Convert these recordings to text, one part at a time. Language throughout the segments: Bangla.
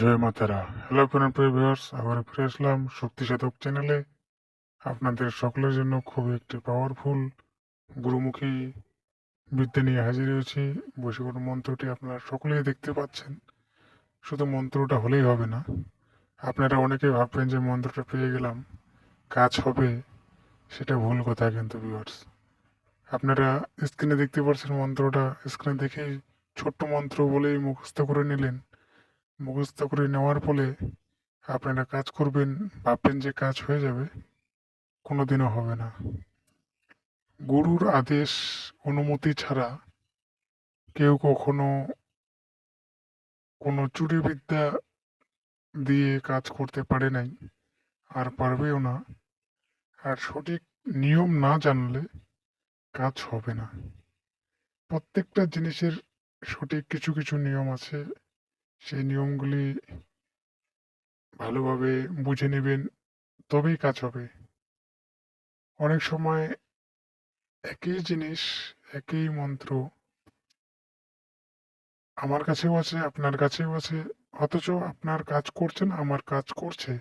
জয় মাতারা। হ্যালো ফ্রেন্ড প্রিভিউয়ার্স আবার ফিরে আসলাম শক্তি সাধক চ্যানেলে আপনাদের সকলের জন্য খুব একটি পাওয়ারফুল গুরুমুখী বিদ্যা নিয়ে হাজির হয়েছি। বৈশিকর মন্ত্রটি আপনারা সকলেই দেখতে পাচ্ছেন। শুধু মন্ত্রটা হলেই হবে না। আপনারা অনেকেই ভাববেন যে মন্ত্রটা পেয়ে গেলাম। কাজ হবে, সেটা ভুল কথা কিন্তু ভিউয়ার্স আপনারা স্ক্রিনে দেখতে পাচ্ছেন মন্ত্রটা। স্ক্রিনে দেখেই ছোট্ট মন্ত্র বলেই মুখস্থ করে নিলেন। মুখস্থ করে নেওয়ার ফলে আপনারা কাজ করবেন, ভাববেন যে কাজ হয়ে যাবে, কোনোদিনও হবে না। গুরুর আদেশ, অনুমতি ছাড়া কেউ কখনো কোনো চুরি বিদ্যা দিয়ে কাজ করতে পারে নাই, আর পারবেও না। আর সঠিক নিয়ম না জানলে কাজ হবে না। প্রত্যেকটা জিনিসের সঠিক কিছু কিছু নিয়ম আছে। সেই নিয়মগুলি ভালোভাবে বুঝে নেবেন, তবেই কাজ হবে। অনেক সময় একই জিনিস, একই মন্ত্র আমার কাছেও আছে, আপনার কাছেও আছে, অথচ আপনার কাজ করছেন আমার কাজ করছে।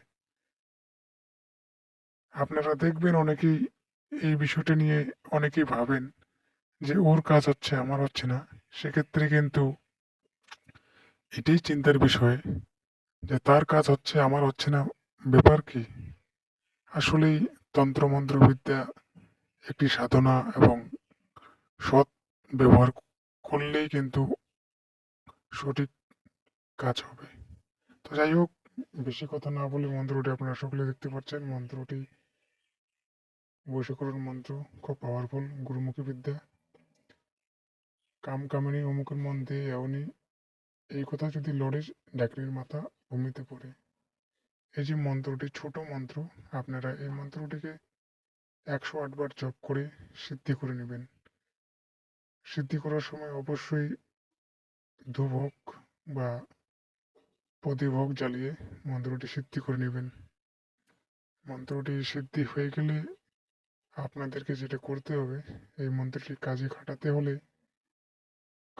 আপনারা দেখবেন অনেকেই এই বিষয়টা নিয়ে অনেকেই ভাবেন যে ওর কাজ হচ্ছে, আমার হচ্ছে না। সেক্ষেত্রে কিন্তু এটাই চিন্তার বিষয় যে তার কাজ হচ্ছে, আমার হচ্ছে না ব্যাপার কি? আসলেই তন্ত্রমন্ত্র বিদ্যা একটি সাধনা এবং সৎ ব্যবহার করলেই কিন্তু সঠিক কাজ হবে। তো যাই হোক, বেশি কথা না বলে মন্ত্রটি আপনারা সকলে দেখতে পাচ্ছেন। মন্ত্রটি বৈশকরণ মন্ত্র, খুব পাওয়ারফুল গুরুমুখী বিদ্যা। কাম কামিনী অমুকের মন দিয়ে এমনি এই কথা যদি লড়ে ডাকরির মাথা ভূমিতে পড়ে, এই যে মন্ত্রটি, ছোট মন্ত্র, আপনারা এই মন্ত্রটিকে একশো আটবার জপ করে সিদ্ধি করে নেবেন। সিদ্ধি করার সময় অবশ্যই হোক বা প্রদীপ হোক জ্বালিয়ে মন্ত্রটি সিদ্ধি করে নেবেন। মন্ত্রটি সিদ্ধি হয়ে গেলে আপনাদেরকে যেটা করতে হবে, এই মন্ত্রটি কাজে খাটাতে হলে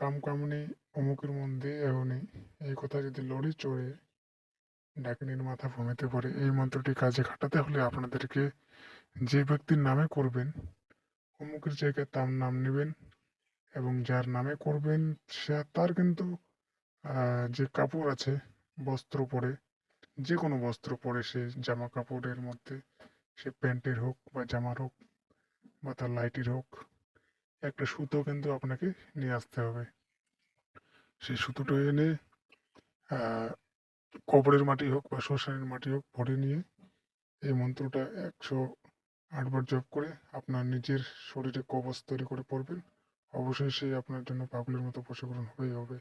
কাম কামনি অমুকের মধ্যে এমনি এই কথা যদি লড়ে চড়ে ডাকিনীর মাথা ভূমিতে পড়ে, এই মন্ত্রটি কাজে খাটাতে হলে আপনাদেরকে যে ব্যক্তির নামে করবেন, অমুকের জায়গায় তার নাম নেবেন এবং যার নামে করবেন, সে তার কিন্তু যে কাপড় আছে, বস্ত্র পরে, যে কোনো বস্ত্র পরে সে জামা কাপড়ের মধ্যে, সে প্যান্টের হোক বা জামার হোক বা তার লাইটির হোক একটা সুতো কিন্তু আপনাকে নিয়ে আসতে হবে। সেই সুতোটা এনে কবরের মাটি হোক বা শ্মশানের মাটি হোক, ভরে নিয়ে এই মন্ত্রটা একশো আটবার জপ করে আপনার নিজের শরীরে কবচ তৈরি করে পড়বেন। অবশ্যই সেই আপনার জন্য পাগলের মতো বশীকরণ হয়ে হবে।